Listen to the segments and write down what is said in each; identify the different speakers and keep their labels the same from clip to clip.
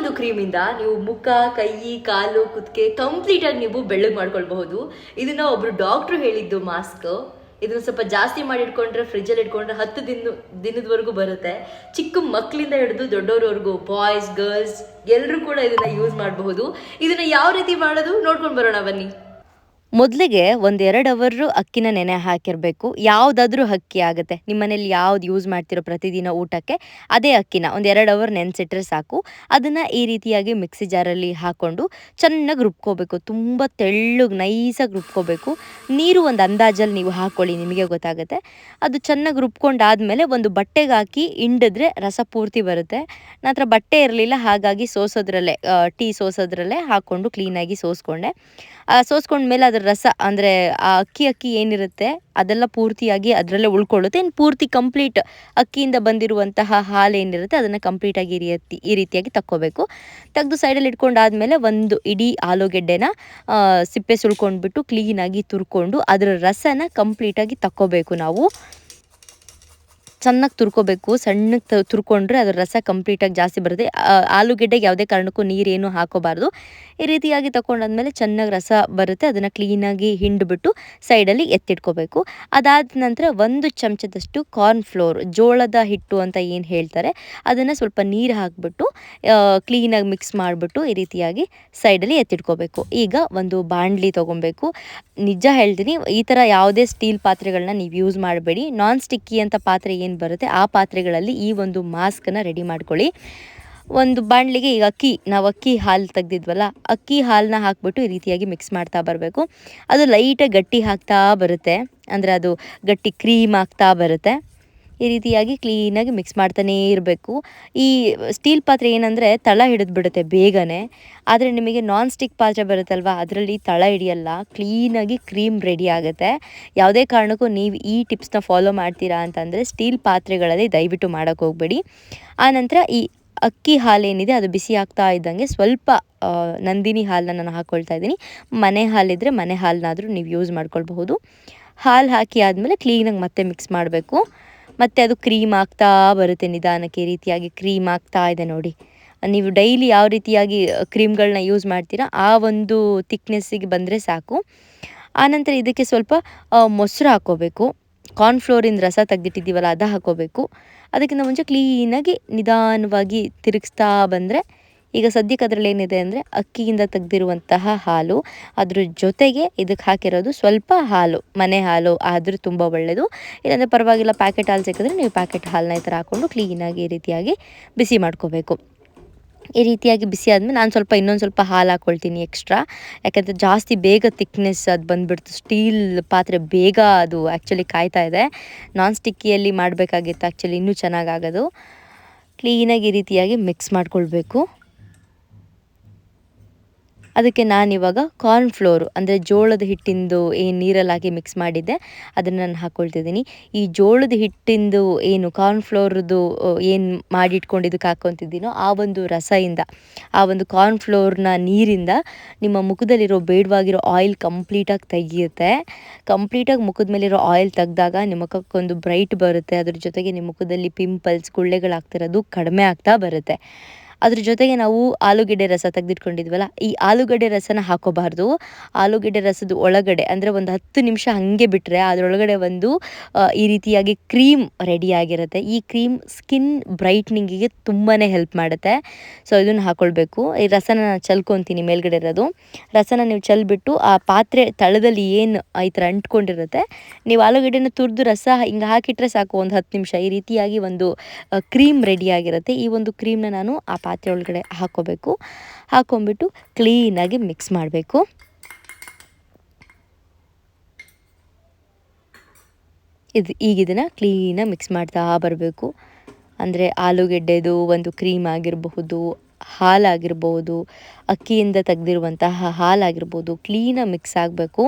Speaker 1: ಒಂದು ಕ್ರೀಮಿಂದ ನೀವು ಮುಖ, ಕೈ, ಕಾಲು, ಕುತ್ತಿಗೆ ಕಂಪ್ಲೀಟ್ ಆಗಿ ನೀವು ಬೆಳ್ಳಗ್ ಮಾಡ್ಕೊಳ್ಬಹುದು. ಇದನ್ನ ಒಬ್ರು ಡಾಕ್ಟ್ರು ಹೇಳಿದ್ದು ಮಾಸ್ಕ್ ಇದನ್ನ ಸ್ವಲ್ಪ ಜಾಸ್ತಿ ಮಾಡಿ ಇಟ್ಕೊಂಡ್ರೆ ಫ್ರಿಜ್ಜಲ್ಲಿ ಇಟ್ಕೊಂಡ್ರೆ ಹತ್ತು ದಿನ, ದಿನದವರೆಗೂ ಬರುತ್ತೆ. ಚಿಕ್ಕ ಮಕ್ಕಳಿಂದ ಹಿಡಿದು ದೊಡ್ಡವರವರೆಗೂ ಬಾಯ್ಸ್ ಗರ್ಲ್ಸ್ ಎಲ್ಲರೂ ಕೂಡ ಇದನ್ನ ಯೂಸ್ ಮಾಡಬಹುದು. ಇದನ್ನ ಯಾವ ರೀತಿ ಮಾಡೋದು ನೋಡ್ಕೊಂಡು ಬರೋಣ ಬನ್ನಿ.
Speaker 2: ಮೊದಲಿಗೆ ಒಂದೆರಡು ಅವರು ಅಕ್ಕಿನ ನೆನೆ ಹಾಕಿರಬೇಕು. ಯಾವುದಾದ್ರೂ ಅಕ್ಕಿ ಆಗುತ್ತೆ. ನಿಮ್ಮ ಮನೇಲಿ ಯಾವ್ದು ಯೂಸ್ ಮಾಡ್ತಿರೋ ಪ್ರತಿದಿನ ಊಟಕ್ಕೆ ಅದೇ ಅಕ್ಕಿನ ಒಂದು ಎರಡು ಅವರ್ ನೆನೆಸಿಟ್ರೆ ಸಾಕು. ಅದನ್ನು ಈ ರೀತಿಯಾಗಿ ಮಿಕ್ಸಿ ಜಾರಲ್ಲಿ ಹಾಕ್ಕೊಂಡು ಚೆನ್ನಾಗಿ ರುಬ್ಕೋಬೇಕು. ತುಂಬ ತೆಳ್ಳಗೆ ನೈಸಾಗಿ ರುಬ್ಕೋಬೇಕು. ನೀರು ಒಂದು ಅಂದಾಜಲ್ಲಿ ನೀವು ಹಾಕ್ಕೊಳ್ಳಿ ನಿಮಗೆ ಗೊತ್ತಾಗುತ್ತೆ. ಅದು ಚೆನ್ನಾಗಿ ರುಬ್ಕೊಂಡಾದ್ಮೇಲೆ ಒಂದು ಬಟ್ಟೆಗೆ ಹಾಕಿ ಹಿಂಡಿದ್ರೆ ರಸ ಪೂರ್ತಿ ಬರುತ್ತೆ. ನಂತರ ಬಟ್ಟೆ ಇರಲಿಲ್ಲ, ಹಾಗಾಗಿ ಸೋಸೋದ್ರಲ್ಲೇ ಟೀ ಸೋಸೋದ್ರಲ್ಲೇ ಹಾಕ್ಕೊಂಡು ಕ್ಲೀನಾಗಿ ಸೋಸ್ಕೊಂಡೆ. ಸೋಸ್ಕೊಂಡ್ಮೇಲೆ ಅದ್ರ ರಸ ಅಂದರೆ ಆ ಅಕ್ಕಿ ಅಕ್ಕಿ ಏನಿರುತ್ತೆ ಅದೆಲ್ಲ ಪೂರ್ತಿಯಾಗಿ ಅದರಲ್ಲೇ ಉಳ್ಕೊಳ್ಳುತ್ತೆ. ಇನ್ನು ಪೂರ್ತಿ ಕಂಪ್ಲೀಟ್ ಅಕ್ಕಿಯಿಂದ ಬಂದಿರುವಂತಹ ಹಾಲು ಏನಿರುತ್ತೆ ಅದನ್ನು ಕಂಪ್ಲೀಟಾಗಿ ಈ ರೀತಿ, ಈ ರೀತಿಯಾಗಿ ತಕ್ಕೋಬೇಕು. ತೆಗೆದು ಸೈಡಲ್ಲಿ ಇಟ್ಕೊಂಡಾದ್ಮೇಲೆ ಒಂದು ಇಡೀ ಆಲೂಗೆಡ್ಡೆನ ಸಿಪ್ಪೆ ಸುಳ್ಕೊಂಡ್ಬಿಟ್ಟು ಕ್ಲೀನಾಗಿ ತುರ್ಕೊಂಡು ಅದರ ರಸನ ಕಂಪ್ಲೀಟಾಗಿ ತಕ್ಕೋಬೇಕು ನಾವು. ಚೆನ್ನಾಗಿ ತುರ್ಕೋಬೇಕು ಸಣ್ಣಕ್ಕೆ ತುರ್ಕೊಂಡ್ರೆ ಅದರ ರಸ ಕಂಪ್ಲೀಟಾಗಿ ಜಾಸ್ತಿ ಬರುತ್ತೆ. ಆಲೂಗೆಡ್ಡೆಗೆ ಯಾವುದೇ ಕಾರಣಕ್ಕೂ ನೀರೇನು ಹಾಕೋಬಾರ್ದು. ಈ ರೀತಿಯಾಗಿ ತಗೊಂಡಾದ್ಮೇಲೆ ಚೆನ್ನಾಗಿ ರಸ ಬರುತ್ತೆ, ಅದನ್ನು ಕ್ಲೀನಾಗಿ ಹಿಂಡ್ಬಿಟ್ಟು ಸೈಡಲ್ಲಿ ಎತ್ತಿಟ್ಕೋಬೇಕು. ಅದಾದ ನಂತರ ಒಂದು ಚಮಚದಷ್ಟು ಕಾರ್ನ್ ಫ್ಲೋರ್ ಜೋಳದ ಹಿಟ್ಟು ಅಂತ ಏನು ಹೇಳ್ತಾರೆ, ಅದನ್ನು ಸ್ವಲ್ಪ ನೀರು ಹಾಕಿಬಿಟ್ಟು ಕ್ಲೀನಾಗಿ ಮಿಕ್ಸ್ ಮಾಡಿಬಿಟ್ಟು ಈ ರೀತಿಯಾಗಿ ಸೈಡಲ್ಲಿ ಎತ್ತಿಟ್ಕೋಬೇಕು. ಈಗ ಒಂದು ಬಾಣಲಿ ತೊಗೊಬೇಕು. ನಿಜ ಹೇಳ್ತೀನಿ, ಈ ಥರ ಯಾವುದೇ ಸ್ಟೀಲ್ ಪಾತ್ರೆಗಳನ್ನ ನೀವು ಯೂಸ್ ಮಾಡಬೇಡಿ. ನಾನ್ ಸ್ಟಿಕ್ಕಿ ಅಂತ ಪಾತ್ರೆ ಬರುತ್ತೆ, ಆ ಪಾತ್ರೆಗಳಲ್ಲಿ ಈ ಒಂದು ಮಾಸ್ಕನ್ನು ರೆಡಿ ಮಾಡ್ಕೊಳ್ಳಿ. ಒಂದು ಬಾಣಲಿಗೆ ಈಗ ಅಕ್ಕಿ, ನಾವು ಅಕ್ಕಿ ಹಾಲು ತೆಗ್ದಿದ್ವಲ್ಲ, ಅಕ್ಕಿ ಹಾಲನ್ನ ಹಾಕ್ಬಿಟ್ಟು ಈ ರೀತಿಯಾಗಿ ಮಿಕ್ಸ್ ಮಾಡ್ತಾ ಬರಬೇಕು. ಅದು ಲೈಟಾಗಿ ಗಟ್ಟಿ ಹಾಕ್ತಾ ಬರುತ್ತೆ. ಅಂದರೆ ಅದು ಗಟ್ಟಿ ಕ್ರೀಮ್ ಆಗ್ತಾ ಬರುತ್ತೆ. ಈ ರೀತಿಯಾಗಿ ಕ್ಲೀನಾಗಿ ಮಿಕ್ಸ್ ಮಾಡ್ತಾನೇ ಇರಬೇಕು. ಈ ಸ್ಟೀಲ್ ಪಾತ್ರೆ ಏನಂದರೆ ತಳ ಹಿಡಿದು ಬಿಡುತ್ತೆ ಬೇಗನೆ. ಆದರೆ ನಿಮಗೆ ನಾನ್ ಸ್ಟಿಕ್ ಪಾತ್ರೆ ಬರುತ್ತಲ್ವ, ಅದರಲ್ಲಿ ತಳ ಹಿಡಿಯಲ್ಲ ಕ್ಲೀನಾಗಿ ಕ್ರೀಮ್ ರೆಡಿ ಆಗುತ್ತೆ. ಯಾವುದೇ ಕಾರಣಕ್ಕೂ ನೀವು ಈ ಟಿಪ್ಸ್ನ ಫಾಲೋ ಮಾಡ್ತೀರಾ ಅಂತಂದರೆ ಸ್ಟೀಲ್ ಪಾತ್ರೆಗಳಲ್ಲಿ ದಯವಿಟ್ಟು ಮಾಡೋಕ್ಕೆ ಹೋಗಬೇಡಿ. ಆನಂತರ ಈ ಅಕ್ಕಿ ಹಾಲೇನಿದೆ ಅದು ಬಿಸಿ ಆಗ್ತಾ ಇದ್ದಂಗೆ ಸ್ವಲ್ಪ ನಂದಿನಿ ಹಾಲನ್ನ ನಾನು ಹಾಕ್ಕೊಳ್ತಾ ಇದ್ದೀನಿ. ಮನೆ ಹಾಲಿದ್ರೆ ಮನೆ ಹಾಲನ್ನಾದರೂ ನೀವು ಯೂಸ್ ಮಾಡ್ಕೊಳ್ಬಹುದು. ಹಾಲು ಹಾಕಿ ಆದಮೇಲೆ ಕ್ಲೀನಾಗಿ ಮತ್ತೆ ಮಿಕ್ಸ್ ಮಾಡಬೇಕು. ಮತ್ತು ಅದು ಕ್ರೀಮ್ ಆಗ್ತಾ ಬರುತ್ತೆ ನಿಧಾನಕ್ಕೆ ರೀತಿಯಾಗಿ ಕ್ರೀಮ್ ಆಗ್ತಾ ಇದೆ ನೋಡಿ. ನೀವು ಡೈಲಿ ಯಾವ ರೀತಿಯಾಗಿ ಕ್ರೀಮ್ಗಳನ್ನ ಯೂಸ್ ಮಾಡ್ತೀರಾ, ಆ ಒಂದು ತಿಕ್ನೆಸ್ಸಿಗೆ ಬಂದರೆ ಸಾಕು. ಆನಂತರ ಇದಕ್ಕೆ ಸ್ವಲ್ಪ ಮೊಸರು ಹಾಕ್ಕೋಬೇಕು ಕಾರ್ನ್ಫ್ಲೋರಿಂದ ರಸ ತೆಗೆದಿಟ್ಟಿದ್ದೀವಲ್ಲ, ಅದು ಹಾಕ್ಕೋಬೇಕು ಅದಕ್ಕಿಂತ ಮುಂಚೆ ಕ್ಲೀನಾಗಿ ನಿಧಾನವಾಗಿ ತಿರುಗಿಸ್ತಾ ಬಂದರೆ ಈಗ ಸದ್ಯಕ್ಕೆ ಅದರಲ್ಲಿ ಏನಿದೆ ಅಂದರೆ ಅಕ್ಕಿಯಿಂದ ತೆಗೆದಿರುವಂತಹ ಹಾಲು. ಅದ್ರ ಜೊತೆಗೆ ಇದಕ್ಕೆ ಹಾಕಿರೋದು ಸ್ವಲ್ಪ ಹಾಲು, ಮನೆ ಹಾಲು ಆದರೂ ತುಂಬ ಒಳ್ಳೆಯದು ಇಲ್ಲಾಂದರೆ ಪರವಾಗಿಲ್ಲ ಪ್ಯಾಕೆಟ್ ಹಾಲು ಸಿಕ್ಕಿದ್ರೆ ನೀವು ಪ್ಯಾಕೆಟ್ ಹಾಲನ್ನ ಈ ಥರ ಹಾಕ್ಕೊಂಡು ಕ್ಲೀನಾಗಿ ಈ ರೀತಿಯಾಗಿ ಬಿಸಿ ಮಾಡ್ಕೋಬೇಕು. ಈ ರೀತಿಯಾಗಿ ಬಿಸಿ ಆದಮೇಲೆ ನಾನು ಸ್ವಲ್ಪ ಇನ್ನೊಂದು ಸ್ವಲ್ಪ ಹಾಲು ಹಾಕ್ಕೊಳ್ತೀನಿ ಎಕ್ಸ್ಟ್ರಾ ಯಾಕಂದರೆ ಜಾಸ್ತಿ ಬೇಗ ತಿಕ್ನೆಸ್ ಅದು ಬಂದುಬಿಡ್ತು. ಸ್ಟೀಲ್ ಪಾತ್ರೆ ಬೇಗ ಅದು ಆ್ಯಕ್ಚುಲಿ ಕಾಯ್ತಾ ಇದೆ. ನಾನ್ ಸ್ಟಿಕ್ಕಿಯಲ್ಲಿ ಮಾಡಬೇಕಾಗಿತ್ತು ಆ್ಯಕ್ಚುಲಿ ಇನ್ನೂ ಚೆನ್ನಾಗಾಗೋದು ಕ್ಲೀನಾಗಿ ಈ ರೀತಿಯಾಗಿ ಮಿಕ್ಸ್ ಮಾಡ್ಕೊಳ್ಬೇಕು. ಅದಕ್ಕೆ ನಾನಿವಾಗ ಕಾರ್ನ್ ಫ್ಲೋರು ಅಂದರೆ ಜೋಳದ ಹಿಟ್ಟಿಂದು ಏನು ನೀರಲ್ಲಿ ಹಾಕಿ ಮಿಕ್ಸ್ ಮಾಡಿದ್ದೆ. ಅದನ್ನು ನಾನು ಹಾಕ್ಕೊಳ್ತಿದ್ದೀನಿ ಈ ಜೋಳದ ಹಿಟ್ಟಿಂದು ಏನು ಕಾರ್ನ್ ಫ್ಲೋರ್ದು ಏನು ಮಾಡಿಟ್ಕೊಂಡಿದ್ದಕ್ಕೆ ಹಾಕ್ಕೊತಿದ್ದೀನೋ ಆ ಒಂದು ರಸದಿಂದ ಆ ಒಂದು ಕಾರ್ನ್ ಫ್ಲೋರ್ನ ನೀರಿಂದ ನಿಮ್ಮ ಮುಖದಲ್ಲಿರೋ ಬೇಡವಾಗಿರೋ ಆಯಿಲ್ ಕಂಪ್ಲೀಟಾಗಿ ತೆಗಿಯುತ್ತೆ. ಕಂಪ್ಲೀಟಾಗಿ ಮುಖದ ಮೇಲಿರೋ ಆಯಿಲ್ ತೆಗೆದಾಗ ನಿಮ್ಮ ಮುಖಕ್ಕೊಂದು ಬ್ರೈಟ್ ಬರುತ್ತೆ. ಅದ್ರ ಜೊತೆಗೆ ನಿಮ್ಮ ಮುಖದಲ್ಲಿ ಪಿಂಪಲ್ಸ್ ಗುಳ್ಳೆಗಳಾಗ್ತಿರೋದು ಕಡಿಮೆ ಆಗ್ತಾ ಬರುತ್ತೆ. ಅದ್ರ ಜೊತೆಗೆ ನಾವು ಆಲೂಗಡ್ಡೆ ರಸ ತೆಗೆದಿಟ್ಕೊಂಡಿದ್ವಲ್ಲ, ಈ ಆಲೂಗಡ್ಡೆ ರಸನ ಹಾಕೋಬಾರ್ದು. ಆಲೂಗಡ್ಡೆ ರಸದ ಒಳಗಡೆ ಅಂದರೆ ಒಂದು ಹತ್ತು ನಿಮಿಷ ಹಾಗೆ ಬಿಟ್ಟರೆ ಅದರೊಳಗಡೆ ಒಂದು ಈ ರೀತಿಯಾಗಿ ಕ್ರೀಮ್ ರೆಡಿ ಆಗಿರುತ್ತೆ. ಈ ಕ್ರೀಮ್ ಸ್ಕಿನ್ ಬ್ರೈಟ್ನಿಂಗಿಗೆ ತುಂಬಾ ಹೆಲ್ಪ್ ಮಾಡುತ್ತೆ. ಸೊ ಇದನ್ನು ಹಾಕ್ಕೊಳ್ಬೇಕು ಈ ರಸನ ನಾನು ಚಲ್ಕೊತೀನಿ ಮೇಲ್ಗಡೆ ಇರೋದು. ರಸನ ನೀವು ಚಲ್ಬಿಟ್ಟು ಆ ಪಾತ್ರೆ ತಳದಲ್ಲಿ ಏನು ಈ ಥರ ಅಂಟ್ಕೊಂಡಿರುತ್ತೆ, ನೀವು ಆಲೂಗಡ್ಡೆನ ತುರಿದು ರಸ ಹಿಂಗೆ ಹಾಕಿಟ್ರೆ ಸಾಕು ಒಂದು ಹತ್ತು ನಿಮಿಷ. ಈ ರೀತಿಯಾಗಿ ಒಂದು ಕ್ರೀಮ್ ರೆಡಿ ಆಗಿರುತ್ತೆ. ಈ ಒಂದು ಕ್ರೀಮ್ನ ನಾನು ಆ ಪಾತ್ರೆ ಒಳಗಡೆ ಹಾಕೋಬೇಕು. ಹಾಕೊಂಡ್ಬಿಟ್ಟು ಕ್ಲೀನಾಗಿ ಮಿಕ್ಸ್ ಮಾಡಬೇಕು. ಇದು ಈಗ ಇದನ್ನು ಕ್ಲೀನಾಗಿ ಮಿಕ್ಸ್ ಮಾಡ್ತಾ ಬರಬೇಕು. ಅಂದರೆ ಆಲೂಗೆಡ್ಡೆದು ಒಂದು ಕ್ರೀಮ್ ಆಗಿರಬಹುದು ಹಾಲಾಗಿರ್ಬೋದು ಅಕ್ಕಿಯಿಂದ ತೆಗ್ದಿರುವಂತಹ ಹಾಲಾಗಿರ್ಬೋದು ಕ್ಲೀನಾಗಿ ಮಿಕ್ಸ್ ಆಗಬೇಕು.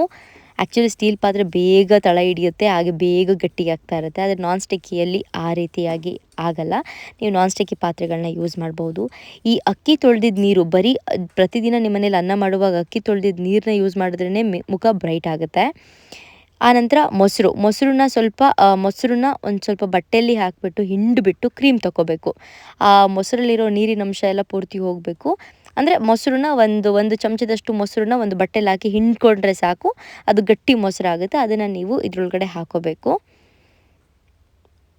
Speaker 2: ಆ್ಯಕ್ಚುಲಿ ಸ್ಟೀಲ್ ಪಾತ್ರೆ ಬೇಗ ತಳ ಹಿಡಿಯುತ್ತೆ, ಹಾಗೆ ಬೇಗ ಗಟ್ಟಿಯಾಗ್ತಾ ಇರುತ್ತೆ. ಆದರೆ ನಾನ್ ಸ್ಟಿಕ್ಕಿಯಲ್ಲಿ ಆ ರೀತಿಯಾಗಿ ಆಗಲ್ಲ. ನೀವು ನಾನ್ ಸ್ಟಿಕ್ಕಿ ಪಾತ್ರೆಗಳನ್ನ ಯೂಸ್ ಮಾಡ್ಬೋದು. ಈ ಅಕ್ಕಿ ತೊಳೆದಿದ್ದ ನೀರು, ಬರೀ ಪ್ರತಿದಿನ ನಿಮ್ಮ ಮನೇಲಿ ಅನ್ನ ಮಾಡುವಾಗ ಅಕ್ಕಿ ತೊಳೆದಿದ್ದ ನೀರನ್ನ ಯೂಸ್ ಮಾಡಿದ್ರೇ ಮುಖ ಬ್ರೈಟ್ ಆಗುತ್ತೆ. ಆನಂತರ ಮೊಸರು, ಮೊಸರನ್ನ ಸ್ವಲ್ಪ ಮೊಸರನ್ನ ಒಂದು ಸ್ವಲ್ಪ ಬಟ್ಟೆಯಲ್ಲಿ ಹಾಕಿಬಿಟ್ಟು ಹಿಂಡಿಬಿಟ್ಟು ಕ್ರೀಮ್ ತಗೋಬೇಕು ಆ, ಮೊಸರಲ್ಲಿರೋ ನೀರಿನ ಅಂಶ ಎಲ್ಲ ಪೂರ್ತಿ ಹೋಗಬೇಕು. ಅಂದರೆ ಮೊಸರನ್ನ ಒಂದು ಒಂದು ಚಮಚದಷ್ಟು ಮೊಸರನ್ನ ಒಂದು ಬಟ್ಟೆಲಿ ಹಾಕಿ ಹಿಂಡ್ಕೊಂಡ್ರೆ ಸಾಕು. ಅದು ಗಟ್ಟಿ ಮೊಸರಾಗುತ್ತೆ ಅದನ್ನು ನೀವು ಇದರೊಳಗಡೆ ಹಾಕೋಬೇಕು.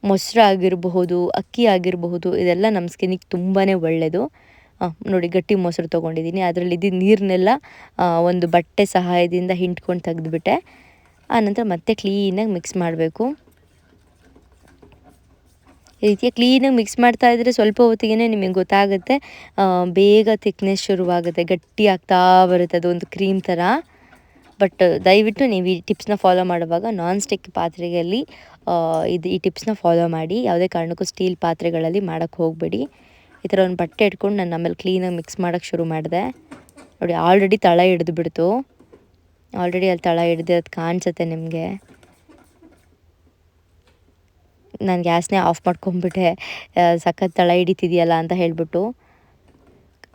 Speaker 2: ಮೊಸರು ಆಗಿರಬಹುದು, ಅಕ್ಕಿ ಆಗಿರಬಹುದು, ಇದೆಲ್ಲ ನಮ್ಮ ಸ್ಕಿನ್ನಿಗೆ ತುಂಬಾ ಒಳ್ಳೆಯದು ನೋಡಿ ಗಟ್ಟಿ ಮೊಸರು ತೊಗೊಂಡಿದ್ದೀನಿ ಅದರಲ್ಲಿ ಇದ್ದಿದ್ದ ನೀರನ್ನೆಲ್ಲ ಒಂದು ಬಟ್ಟೆ ಸಹಾಯದಿಂದ ಹಿಂಡ್ಕೊಂಡು ತೆಗೆದುಬಿಟ್ಟೆ. ಆನಂತರ ಮತ್ತೆ ಕ್ಲೀನಾಗಿ ಮಿಕ್ಸ್ ಮಾಡಬೇಕು. ಈ ರೀತಿಯ ಕ್ಲೀನಾಗಿ ಮಿಕ್ಸ್ ಮಾಡ್ತಾ ಇದ್ದರೆ ಸ್ವಲ್ಪ ಹೊತ್ತಿಗೆ ನಿಮಗೆ ಗೊತ್ತಾಗುತ್ತೆ. ಬೇಗ ಥಿಕ್ನೆಸ್ ಶುರುವಾಗುತ್ತೆ. ಗಟ್ಟಿ ಆಗ್ತಾ ಬರುತ್ತೆ ಅದು ಒಂದು ಕ್ರೀಮ್ ಥರ ಬಟ್ ದಯವಿಟ್ಟು ನೀವು ಈ ಟಿಪ್ಸ್ನ ಫಾಲೋ ಮಾಡುವಾಗ ನಾನ್ ಸ್ಟಿಕ್ ಪಾತ್ರೆಯಲ್ಲಿ ಇದು ಈ ಟಿಪ್ಸ್ನ ಫಾಲೋ ಮಾಡಿ. ಯಾವುದೇ ಕಾರಣಕ್ಕೂ ಸ್ಟೀಲ್ ಪಾತ್ರೆಗಳಲ್ಲಿ ಮಾಡೋಕ್ಕೆ ಹೋಗಬೇಡಿ. ಈ ಥರ ಒಂದು ಬಟ್ಟೆ ಇಟ್ಕೊಂಡು ನಾನು ಆಮೇಲೆ ಕ್ಲೀನಾಗಿ ಮಿಕ್ಸ್ ಮಾಡೋಕ್ಕೆ ಶುರು ಮಾಡಿದೆ. ನೋಡಿ ಆಲ್ರೆಡಿ ತಳ ಹಿಡಿದು ಬಿಡ್ತು. ಆಲ್ರೆಡಿ ಅಲ್ಲಿ ತಳ ಹಿಡ್ದು ಅದು ಕಾಣಿಸುತ್ತೆ ನಿಮಗೆ. ನಾನು ಗ್ಯಾಸ್ನೇ ಆಫ್ ಮಾಡ್ಕೊಂಬಿಟ್ಟೆ. ಆ, ಸಖತ್ ತಳ ಹಿಡಿತಿದೆಯಲ್ಲ ಅಂತ ಹೇಳ್ಬಿಟ್ಟು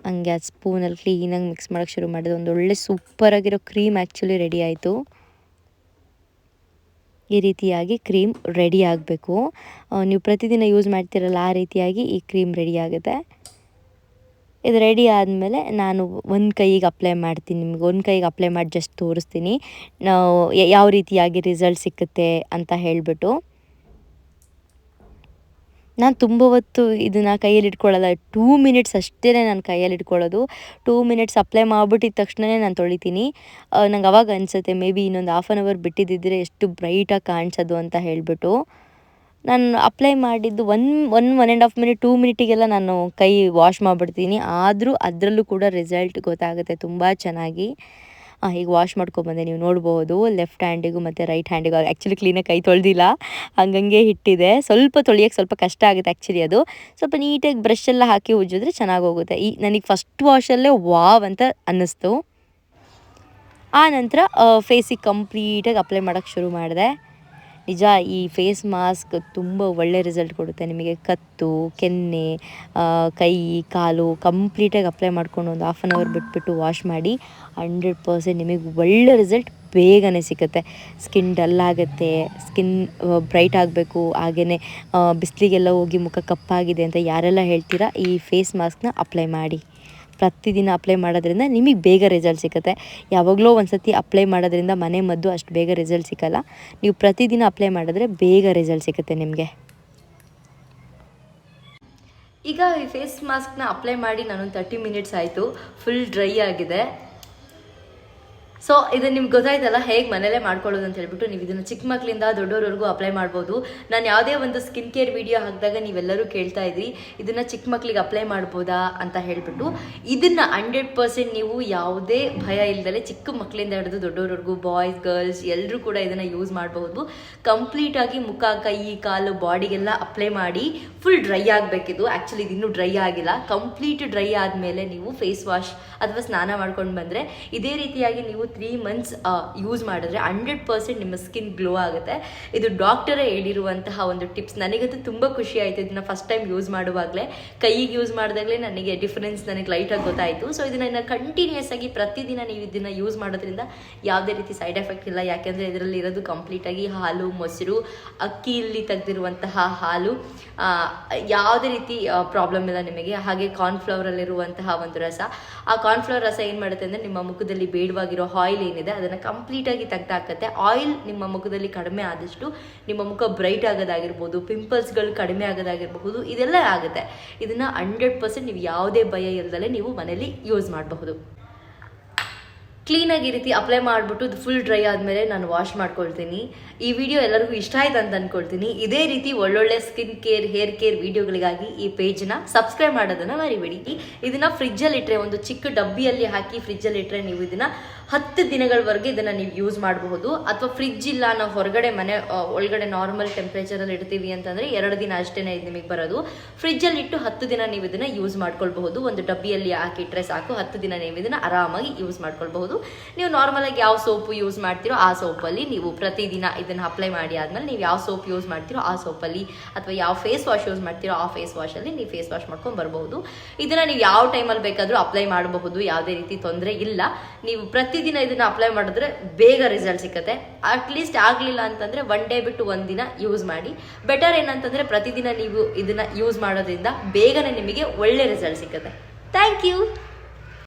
Speaker 2: ಹಂಗೆ ಅದು ಸ್ಪೂನಲ್ಲಿ ಕ್ಲೀನಾಗಿ ಮಿಕ್ಸ್ ಮಾಡೋಕ್ಕೆ ಶುರು ಮಾಡಿದೆ. ಒಂದು ಒಳ್ಳೆ ಸೂಪರಾಗಿರೋ ಕ್ರೀಮ್ ಆ್ಯಕ್ಚುಲಿ ರೆಡಿ ಆಯಿತು. ಈ ರೀತಿಯಾಗಿ ಕ್ರೀಮ್ ರೆಡಿ ಆಗಬೇಕು. ನೀವು ಪ್ರತಿದಿನ ಯೂಸ್ ಮಾಡ್ತಿರಲ್ಲ ಆ ರೀತಿಯಾಗಿ ಈ ಕ್ರೀಮ್ ರೆಡಿ ಆಗುತ್ತೆ. ಇದು ರೆಡಿ ಆದಮೇಲೆ ನಾನು ಒಂದು ಕೈಗೆ ಅಪ್ಲೈ ಮಾಡ್ತೀನಿ ನಿಮ್ಗೆ. ಒಂದು ಕೈಗೆ ಅಪ್ಲೈ ಮಾಡಿ ಜಸ್ಟ್ ತೋರಿಸ್ತೀನಿ. ನಾವು ಯಾವ ರೀತಿಯಾಗಿ ರಿಸಲ್ಟ್ ಸಿಕ್ಕುತ್ತೆ ಅಂತ ಹೇಳಿಬಿಟ್ಟು. ನಾನು ತುಂಬ ಹೊತ್ತು ಇದನ್ನು ಕೈಯಲ್ಲಿ ಇಟ್ಕೊಳ್ಳಲ್ಲ. ಟೂ ಮಿನಿಟ್ಸ್ ಅಷ್ಟೇ ನಾನು ಕೈಯಲ್ಲಿ ಇಟ್ಕೊಳ್ಳೋದು. ಟೂ ಮಿನಿಟ್ಸ್ ಅಪ್ಲೈ ಮಾಡಿಬಿಟ್ಟಿದ ತಕ್ಷಣವೇ ನಾನು ತೊಳಿತೀನಿ. ನಂಗೆ ಅವಾಗ ಅನಿಸುತ್ತೆ ಮೇ ಬಿ ಇನ್ನೊಂದು ಹಾಫ್ ಆನ್ ಅವರ್ ಬಿಟ್ಟಿದ್ದಿದ್ರೆ ಎಷ್ಟು ಬ್ರೈಟಾಗಿ ಕಾಣಿಸೋದು ಅಂತ ಹೇಳಿಬಿಟ್ಟು. ನಾನು ಅಪ್ಲೈ ಮಾಡಿದ್ದು one one one and half minute two ಮಿನಿಟಿಗೆಲ್ಲ ನಾನು ಕೈ ವಾಶ್ ಮಾಡಿಬಿಡ್ತೀನಿ. ಆದರೂ ಅದರಲ್ಲೂ ಕೂಡ ರಿಸಲ್ಟ್ ಗೊತ್ತಾಗುತ್ತೆ ತುಂಬ ಚೆನ್ನಾಗಿ. ಹಾಂ ಈಗ ವಾಶ್ ಮಾಡ್ಕೊಬಂದೆ ನೀವು ನೋಡ್ಬೋದು ಲೆಫ್ಟ್ ಹ್ಯಾಂಡಿಗೂ ಮತ್ತು ರೈಟ್ ಹ್ಯಾಂಡಿಗೂ ಆ್ಯಕ್ಚುಲಿ ಕ್ಲೀನಾಗಿ ಕೈ ತೊಳೆದಿಲ್ಲ. ಹಂಗಂಗೆ ಹಿಟ್ಟಿದೆ ಸ್ವಲ್ಪ ತೊಳಿಯೋಕ್ಕೆ ಸ್ವಲ್ಪ ಕಷ್ಟ ಆಗುತ್ತೆ ಆ್ಯಕ್ಚುಲಿ ಅದು. ಸ್ವಲ್ಪ ನೀಟಾಗಿ ಬ್ರಷ್ ಎಲ್ಲ ಹಾಕಿ ಉಜ್ಜಿದ್ರೆ ಚೆನ್ನಾಗಿ ಹೋಗುತ್ತೆ. ಈ, ನನಗೆ ಫಸ್ಟ್ ವಾಶಲ್ಲೇ ವಾವ್ ಅಂತ ಅನ್ನಿಸ್ತು. ಆ ನಂತರ ಫೇಸಿಗೆ ಕಂಪ್ಲೀಟಾಗಿ ಅಪ್ಲೈ ಮಾಡೋಕ್ಕೆ ಶುರು ಮಾಡಿದೆ. ನಿಜ, ಈ ಫೇಸ್ ಮಾಸ್ಕ್ ತುಂಬ ಒಳ್ಳೆ ರಿಸಲ್ಟ್ ಕೊಡುತ್ತೆ. ನಿಮಗೆ ಕತ್ತು, ಕೆನ್ನೆ ಕೈ, ಕಾಲು ಕಂಪ್ಲೀಟಾಗಿ ಅಪ್ಲೈ ಮಾಡ್ಕೊಂಡು ಒಂದು ಹಾಫ್ ಆನ್ ಅವರ್ ಬಿಟ್ಬಿಟ್ಟು ವಾಶ್ ಮಾಡಿ ಹಂಡ್ರೆಡ್ ಪರ್ಸೆಂಟ್ ನಿಮಗೆ ಒಳ್ಳೆ ರಿಸಲ್ಟ್ ಬೇಗನೆ ಸಿಗುತ್ತೆ. ಸ್ಕಿನ್ ಡಲ್ ಆಗುತ್ತೆ ಸ್ಕಿನ್ ಬ್ರೈಟ್ ಆಗಬೇಕು. ಹಾಗೆಯೇ ಬಿಸಿಲಿಗೆಲ್ಲ ಹೋಗಿ ಮುಖ ಕಪ್ಪಾಗಿದೆ ಅಂತ ಯಾರೆಲ್ಲ ಹೇಳ್ತೀರಾ, ಈ ಫೇಸ್ ಮಾಸ್ಕ್ನ ಅಪ್ಲೈ ಮಾಡಿ. ಪ್ರತಿದಿನ ಅಪ್ಲೈ ಮಾಡೋದ್ರಿಂದ ನಿಮಗೆ ಬೇಗ ರಿಸಲ್ಟ್ ಸಿಗುತ್ತೆ. ಯಾವಾಗಲೋ ಒಂದು ಸತಿ ಅಪ್ಲೈ ಮಾಡೋದ್ರಿಂದ ಮನೆ ಮದ್ದು ಅಷ್ಟು ಬೇಗ ರಿಸಲ್ಟ್ ಸಿಕ್ಕಲ್ಲ. ನೀವು ಪ್ರತಿದಿನ ಅಪ್ಲೈ ಮಾಡಿದ್ರೆ ಬೇಗ ರಿಸಲ್ಟ್ ಸಿಗುತ್ತೆ ನಿಮಗೆ.
Speaker 1: ಈಗ ಈ ಫೇಸ್ ಮಾಸ್ಕ್ನ ಅಪ್ಲೈ ಮಾಡಿ ನಾನೊಂದು ತರ್ಟಿ ಮಿನಿಟ್ಸ್ ಆಯಿತು. ಫುಲ್ ಡ್ರೈ ಆಗಿದೆ. ಸೊ ಇದು ನಿಮ್ಗೆ ಗೊತ್ತಾಯ್ತಲ್ಲ, ಹೇಗೆ ಮನೇಲೇ ಮಾಡ್ಕೊಳ್ಳೋದು ಅಂತ ಹೇಳ್ಬಿಟ್ಟು ನೀವು ಇದನ್ನು ಚಿಕ್ಕ ಮಕ್ಕಳಿಂದ ದೊಡ್ಡವರವರೆಗೂ ಅಪ್ಲೈ ಮಾಡ್ಬೋದು. ನಾನು ಯಾವುದೇ ಒಂದು ಸ್ಕಿನ್ ಕೇರ್ ವಿಡಿಯೋ ಹಾಕಿದಾಗ ನೀವೆಲ್ಲರೂ ಕೇಳ್ತಾ ಇದ್ರಿ, ಇದನ್ನು ಚಿಕ್ಕ ಮಕ್ಕಳಿಗೆ ಅಪ್ಲೈ ಮಾಡ್ಬೋದಾ ಅಂತ ಹೇಳ್ಬಿಟ್ಟು, ಇದನ್ನು ಹಂಡ್ರೆಡ್ ಪರ್ಸೆಂಟ್ ನೀವು ಯಾವುದೇ ಭಯ ಇಲ್ದಲೆ ಚಿಕ್ಕ ಮಕ್ಕಳಿಂದ ಹಿಡಿದು ದೊಡ್ಡವರವರೆಗೂ ಬಾಯ್ಸ್ ಗರ್ಲ್ಸ್ ಎಲ್ಲರೂ ಕೂಡ ಇದನ್ನು ಯೂಸ್ ಮಾಡಬಹುದು. ಕಂಪ್ಲೀಟಾಗಿ ಮುಖ, ಕೈ, ಕಾಲು ಬಾಡಿಗೆಲ್ಲ ಅಪ್ಲೈ ಮಾಡಿ ಫುಲ್ ಡ್ರೈ ಆಗಬೇಕಿದು. ಆ್ಯಕ್ಚುಲಿ ಇದು ಇನ್ನೂ ಡ್ರೈ ಆಗಿಲ್ಲ. ಕಂಪ್ಲೀಟ್ ಡ್ರೈ ಆದಮೇಲೆ ನೀವು ಫೇಸ್ ವಾಶ್ ಅಥವಾ ಸ್ನಾನ ಮಾಡ್ಕೊಂಡು ಬಂದರೆ, ಇದೇ ರೀತಿಯಾಗಿ ನೀವು ತ್ರೀ ಮಂತ್ಸ್ ಯೂಸ್ ಮಾಡಿದ್ರೆ ಹಂಡ್ರೆಡ್ ಪರ್ಸೆಂಟ್ ನಿಮ್ಮ ಸ್ಕಿನ್ ಗ್ಲೋ ಆಗುತ್ತೆ. ಇದು ಡಾಕ್ಟರೇ ಹೇಳಿರುವಂತಹ ಒಂದು ಟಿಪ್ಸ್ ನನಗಂತೂ ತುಂಬ ಖುಷಿ ಆಯಿತು ಇದನ್ನ ಫಸ್ಟ್ ಟೈಮ್ ಯೂಸ್ ಮಾಡುವಾಗಲೇ. ಕೈಗೆ ಯೂಸ್ ಮಾಡಿದಾಗಲೇ ನನಗೆ ಡಿಫರೆನ್ಸ್ ನನಗೆ ಲೈಟಾಗಿ ಗೊತ್ತಾಯಿತು. ಸೊ ಇದನ್ನ ಕಂಟಿನ್ಯೂಸ್ ಆಗಿ ಪ್ರತಿದಿನ ನೀವು ಇದನ್ನು ಯೂಸ್ ಮಾಡೋದ್ರಿಂದ ಯಾವುದೇ ರೀತಿ ಸೈಡ್ ಎಫೆಕ್ಟ್ ಇಲ್ಲ. ಯಾಕೆಂದರೆ ಇದರಲ್ಲಿ ಇರೋದು ಕಂಪ್ಲೀಟಾಗಿ ಹಾಲು, ಮೊಸರು, ಅಕ್ಕಿಯಲ್ಲಿ ತೆಗೆದಿರುವಂತಹ ಹಾಲು ಯಾವುದೇ ರೀತಿ ಪ್ರಾಬ್ಲಮ್ ಇಲ್ಲ ನಿಮಗೆ. ಹಾಗೆ ಕಾರ್ನ್ಫ್ಲವರಲ್ಲಿರುವಂತಹ ಒಂದು ರಸ. ಆ ಕಾರ್ನ್ಫ್ಲವರ್ ರಸ ಏನು ಮಾಡುತ್ತೆ ಅಂದರೆ ನಿಮ್ಮ ಮುಖದಲ್ಲಿ ಬೇಡವಾಗಿರೋ ಆಯಿಲ್ ಏನಿದೆ, ಅದನ್ನು ಕಂಪ್ಲೀಟಾಗಿ ತೆಗ್ದಾಕತ್ತೆ. ಆಯಿಲ್ ನಿಮ್ಮ ಮುಖದಲ್ಲಿ ಕಡಿಮೆ ಆದಷ್ಟು, ನಿಮ್ಮ ಮುಖ ಬ್ರೈಟ್ ಆಗೋದಾಗಿರ್ಬೋದು ಪಿಂಪಲ್ಸ್ಗಳು ಕಡಿಮೆ ಆಗೋದಾಗಿರ್ಬಹುದು, ಇದೆಲ್ಲ ಆಗುತ್ತೆ. ಇದನ್ನು ಹಂಡ್ರೆಡ್ ಪರ್ಸೆಂಟ್ ನೀವು ಯಾವುದೇ ಭಯ ಇಲ್ಲದಲ್ಲೇ ನೀವು ಮನೇಲಿ ಯೂಸ್ ಮಾಡಬಹುದು. ಕ್ಲೀನಾಗಿ ಈ ರೀತಿ ಅಪ್ಲೈ ಮಾಡಿಬಿಟ್ಟು ಇದು ಫುಲ್ ಡ್ರೈ ಆದಮೇಲೆ ನಾನು ವಾಶ್ ಮಾಡ್ಕೊಳ್ತೀನಿ. ಈ ವಿಡಿಯೋ ಎಲ್ಲರಿಗೂ ಇಷ್ಟ ಆಯ್ತು ಅಂತ ಅಂದ್ಕೊಳ್ತೀನಿ ಇದೇ ರೀತಿ ಒಳ್ಳೊಳ್ಳೆ ಸ್ಕಿನ್ ಕೇರ್ ಹೇರ್ ಕೇರ್ ವಿಡಿಯೋಗಳಿಗಾಗಿ ಈ ಪೇಜ್ನ ಸಬ್ಸ್ಕ್ರೈಬ್ ಮಾಡೋದನ್ನು ಮರಿಬೇಡಿ. ಇದನ್ನು ಫ್ರಿಜ್ಜಲ್ಲಿಟ್ಟರೆ ಒಂದು ಚಿಕ್ಕ ಡಬ್ಬಿಯಲ್ಲಿ ಹಾಕಿ ಫ್ರಿಜ್ಜಲ್ಲಿಟ್ಟರೆ ನೀವು ಇದನ್ನು ಹತ್ತು ದಿನಗಳವರೆಗೆ ಇದನ್ನು ನೀವು ಯೂಸ್ ಮಾಡಬಹುದು. ಅಥವಾ ಫ್ರಿಜ್ ಇಲ್ಲ ನಾವು ಹೊರಗಡೆ ಮನೆ ಒಳಗಡೆ ನಾರ್ಮಲ್ ಟೆಂಪ್ರೇಚರಲ್ಲಿ ಇಡ್ತೀವಿ ಅಂತಂದರೆ ಎರಡು ದಿನ ಅಷ್ಟೇನೆ ಇದು ನಿಮಗೆ ಬರೋದು. ಫ್ರಿಜ್ಜಲ್ಲಿ ಇಟ್ಟು ಹತ್ತು ದಿನ ನೀವು ಇದನ್ನು ಯೂಸ್ ಮಾಡ್ಕೊಳ್ಬಹುದು. ಒಂದು ಡಬ್ಬಿಯಲ್ಲಿ ಹಾಕಿಟ್ರೆ ಸಾಕು, ಹತ್ತು ದಿನ ನೀವು ಇದನ್ನು ಆರಾಮಾಗಿ ಯೂಸ್ ಮಾಡ್ಕೊಳ್ಬಹುದು. ನೀವು ನಾರ್ಮಲಾಗಿ ಯಾವ ಸೋಪು ಯೂಸ್ ಮಾಡ್ತೀರೋ ಆ ಸೋಪಲ್ಲಿ ನೀವು ಪ್ರತಿದಿನ ಇದನ್ನು ಅಪ್ಲೈ ಮಾಡಿ ಆದಮೇಲೆ ನೀವು ಯಾವ ಸೋಪ್ ಯೂಸ್ ಮಾಡ್ತೀರೋ ಆ ಸೋಪಲ್ಲಿ ಅಥವಾ ಯಾವ ಫೇಸ್ ವಾಶ್ ಯೂಸ್ ಮಾಡ್ತೀರೋ ಆ ಫೇಸ್ ವಾಶಲ್ಲಿ ನೀವು ಫೇಸ್ ವಾಶ್ ಮಾಡ್ಕೊಂಡು ಬರಬಹುದು. ಇದನ್ನು ನೀವು ಯಾವ ಟೈಮಲ್ಲಿ ಬೇಕಾದರೂ ಅಪ್ಲೈ ಮಾಡಬಹುದು. ಯಾವುದೇ ರೀತಿ ತೊಂದರೆ ಇಲ್ಲ. ನೀವು ಪ್ರತಿ ಪ್ರತಿದಿನ ಇದನ್ನ ಅಪ್ಲೈ ಮಾಡಿದ್ರೆ ಬೇಗ ರಿಸಲ್ಟ್ ಸಿಕ್ಕತ್ತೆ. ಅಟ್ಲೀಸ್ಟ್ ಆಗಲಿಲ್ಲ ಅಂತಂದ್ರೆ ಒನ್ ಡೇ ಬಿಟ್ಟು ಒಂದಿನ ಯೂಸ್ ಮಾಡಿ. ಬೆಟರ್ ಏನಂತಂದ್ರೆ ಪ್ರತಿದಿನ ನೀವು ಇದನ್ನ ಯೂಸ್ ಮಾಡೋದ್ರಿಂದ ಬೇಗನೆ ನಿಮಗೆ ಒಳ್ಳೆ ರಿಸಲ್ಟ್ ಸಿಕ್ಕತ್ತೆ. Thank you